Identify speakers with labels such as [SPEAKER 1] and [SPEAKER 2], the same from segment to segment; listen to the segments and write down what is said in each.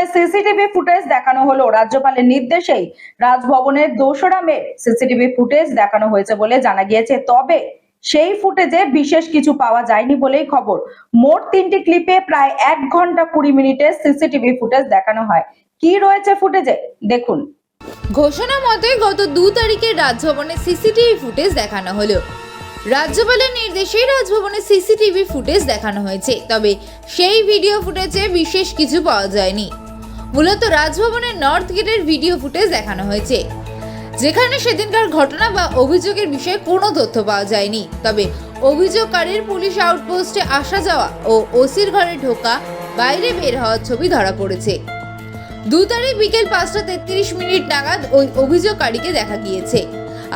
[SPEAKER 1] রাজভবনে CCTV footage দেখানো হলো। রাজ্যপালের নির্দেশেই রাজভবনের দোসরা মে সিসিটিভি ফুটেজ দেখানো হয়েছে বলে জানা গিয়েছে। তবে সেই ফুটেজে বিশেষ কিছু পাওয়া যায়নি বলেই খবর। মোট তিনটি ক্লিপে প্রায় এক ঘণ্টা কুড়ি মিনিটের সিসিটিভি ফুটেজ দেখানো হয়। কি রয়েছে ফুটেজে? দেখুন।
[SPEAKER 2] ঘোষণা মতে গত দু তারিখে রাজভবনে সিসিটিভি ফুটেজ দেখানো হলো। রাজ্যপালের নির্দেশে রাজভবনে সিসিটিভি ফুটেজ দেখানো হয়েছে। তবে সেই ভিডিও ফুটেজে বিশেষ কিছু পাওয়া যায়নি। মূলত রাজভবনের নর্থ গেটের ভিডিও ফুটেজ দেখানো হয়েছে, যেখানে সেদিনকার ঘটনা বা অভিযোগের বিষয়ে কোনো তথ্য পাওয়া যায়নি। তবে অভিযোগকারীর পুলিশ আউটপোস্টে আসা যাওয়া ও ওসির ঘরে ঢোকা, বাইরে বের হওয়ার ছবি ধরা পড়েছে। দু তারিখ বিকেল পাঁচটা তেত্রিশ মিনিট নাগাদ ওই অভিযোগকারীকে দেখা গিয়েছে,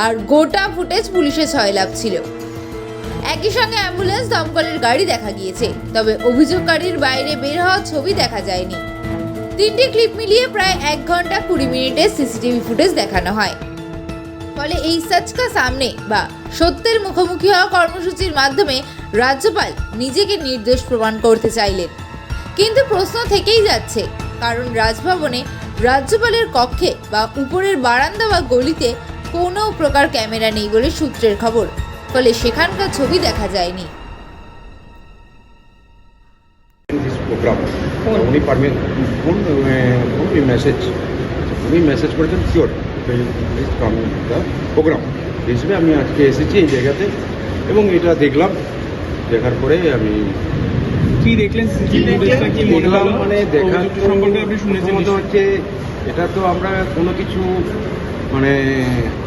[SPEAKER 2] আর গোটা ফুটেজ পুলিশের ছয় লাভ ছিল। একই সঙ্গে অ্যাম্বুলেন্স দমকলের গাড়ি দেখা গিয়েছে, তবে অভিযোগকারীর বাইরে বের হওয়ার ছবি দেখা যায়নি। তিনটি ক্লিপ মিলিয়ে প্রায় এক ঘণ্টা কুড়ি মিনিটের সিসিটিভি ফুটেজ দেখানো হয়। ফলে এই সচকা সামনে বা সত্যের মুখোমুখি হওয়া কর্মসূচির মাধ্যমে রাজ্যপাল নিজেকে নির্দোষ প্রমাণ করতে চাইলেন। কিন্তু প্রশ্ন থেকেই যাচ্ছে, কারণ রাজভবনে রাজ্যপালের কক্ষে বা উপরের বারান্দা বা গলিতে কোনো প্রকার ক্যামেরা নেই বলে সূত্রের খবর। ফলে সেখানকার ছবি দেখা যায়নি।
[SPEAKER 3] Program উনি পারমিট কোন উনি মেসেজ উনি মেসেজ করেছেন sure please come the program হিসেবে আমি আজকে এসেছি এই জায়গাতে এবং এটা দেখলাম দেখার পরে আমি
[SPEAKER 4] কি দেখলেন কি
[SPEAKER 3] দেখলাম মানে দেখা
[SPEAKER 4] অভিযুক্ত সম্পর্কে আপনি শুনেছেন
[SPEAKER 3] হচ্ছে এটা তো আমরা কোনো কিছু মানে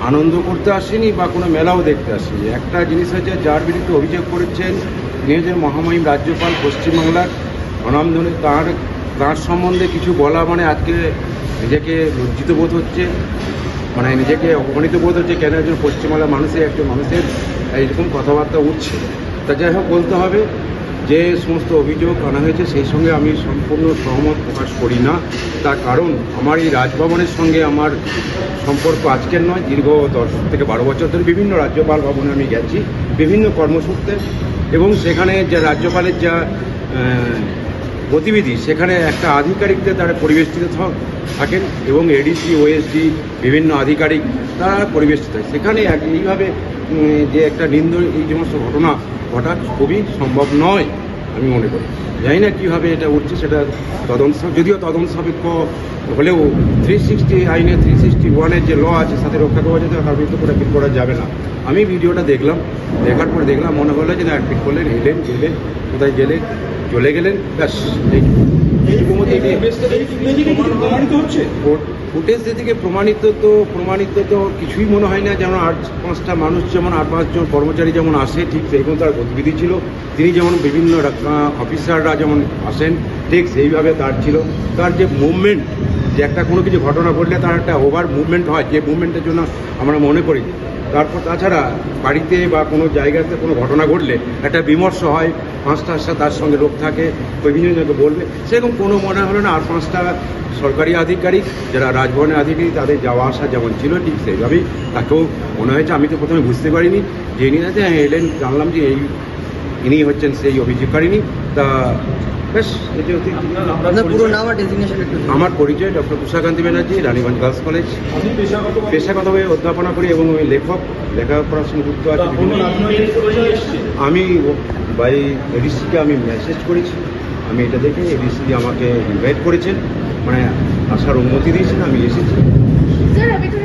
[SPEAKER 3] আনন্দ করতে আসিনি বা কোনো মেলাও দেখতে আসিনি একটা জিনিস হচ্ছে যার বিরুদ্ধে অভিযোগ করেছেন নিজের মহামহিম রাজ্যপাল পশ্চিমবাংলার অনামধনে তার তার সম্বন্ধে কিছু বলা মানে আজকে নিজেকে লজ্জিত বোধ হচ্ছে মানে নিজেকে অপমানিত বোধ হচ্ছে কেন একজন পশ্চিমবাংলার মানুষের, একজন মানুষের এইরকম কথাবার্তা উঠছে। তা যাই হোক, বলতে হবে যে সমস্ত অভিযোগ আনা হয়েছে, সেই সঙ্গে আমি সম্পূর্ণ সহমত প্রকাশ করি না। তার কারণ, আমার এই রাজভবনের সঙ্গে আমার সম্পর্ক আজকের নয়, দীর্ঘ দশ থেকে বারো বছর ধরে বিভিন্ন রাজ্যপাল ভবনে আমি গেছি, বিভিন্ন কর্মসূত্রে। এবং সেখানে যে রাজ্যপালের যা গতিবিধি, সেখানে একটা আধিকারিকদের তারা পরিবেষ্টিত থাকেন এবং এডিসি ওএসডি বিভিন্ন আধিকারিক তারা পরিবেষ্টিত হয়। সেখানে এইভাবে যে একটা নিন্দ এই সমস্ত ঘটনা ঘটা খুবই সম্ভব নয়, আমি মনে করি। জানি না কীভাবে এটা উঠছে, সেটা তদন্ত যদিও তদন্ত সাপেক্ষ হলেও থ্রি সিক্সটি আইনে থ্রি সিক্সটি ওয়ানের যে ল আছে, সাথে রক্ষা করা যেতে তার বিরুদ্ধে করে অ্যাপিল করা যাবে না। আমি ভিডিওটা দেখলাম, দেখার পর দেখলাম, মনে হলো যে না অ্যাপিল করলেন, এলেন, গেলেন, কোথায় গেলেন চলে গেলেন ব্যাস
[SPEAKER 4] ফুটেজে কি কিছু প্রমাণিত
[SPEAKER 3] তো প্রমাণিত তো কিছুই মনে হয় না যেমন আট পাঁচটা মানুষ যেমন আট পাঁচজন কর্মচারী যেমন আসে ঠিক সেইরকম তার গতিবিধি ছিল। তিনি যেমন বিভিন্ন অফিসাররা যেমন আসেন ঠিক সেইভাবে তার ছিল। তার যে মুভমেন্ট যে একটা কোনো কিছু ঘটনা ঘটলে তার একটা ওভার মুভমেন্ট হয়। যে মুভমেন্টের জন্য আমরা মনে করি তারপর তাছাড়া বাড়িতে বা কোনো জায়গাতে কোনো ঘটনা ঘটলে একটা বিমর্ষ হয়, পাঁচটা তার সঙ্গে লোক থাকে বিভিন্নজনকে বলবে। সেরকম কোনো মনে হলো না, আর পাঁচটা সরকারি আধিকারিক যারা রাজভবনের আধিকারিক, তাদের যাওয়া আসা যেমন ছিল, ঠিক সেইভাবেই তাকেও মনে হয়েছে। আমি তো প্রথমে বুঝতে পারিনি। যে নিয়ে হ্যাঁ এলেন, জানলাম যে এই ইনি হচ্ছেন সেই অভিযোগকারিনী তা। আমার পরিচয় doctor Tushakanti Banerjee Raniganj girls college. পেশাগতভাবে অধ্যাপনা করি এবং আমি লেখক লেখাপড়ার সঙ্গে যুক্ত আছি আমি বাই এডিসিকে আমি মেসেজ করেছি। আমি এটা দেখে এডিসি আমাকে ইনভাইট করেছেন। মানে আসার অনুমতি দিয়েছেন আমি এসেছি।
[SPEAKER 2] স্যার আমি তো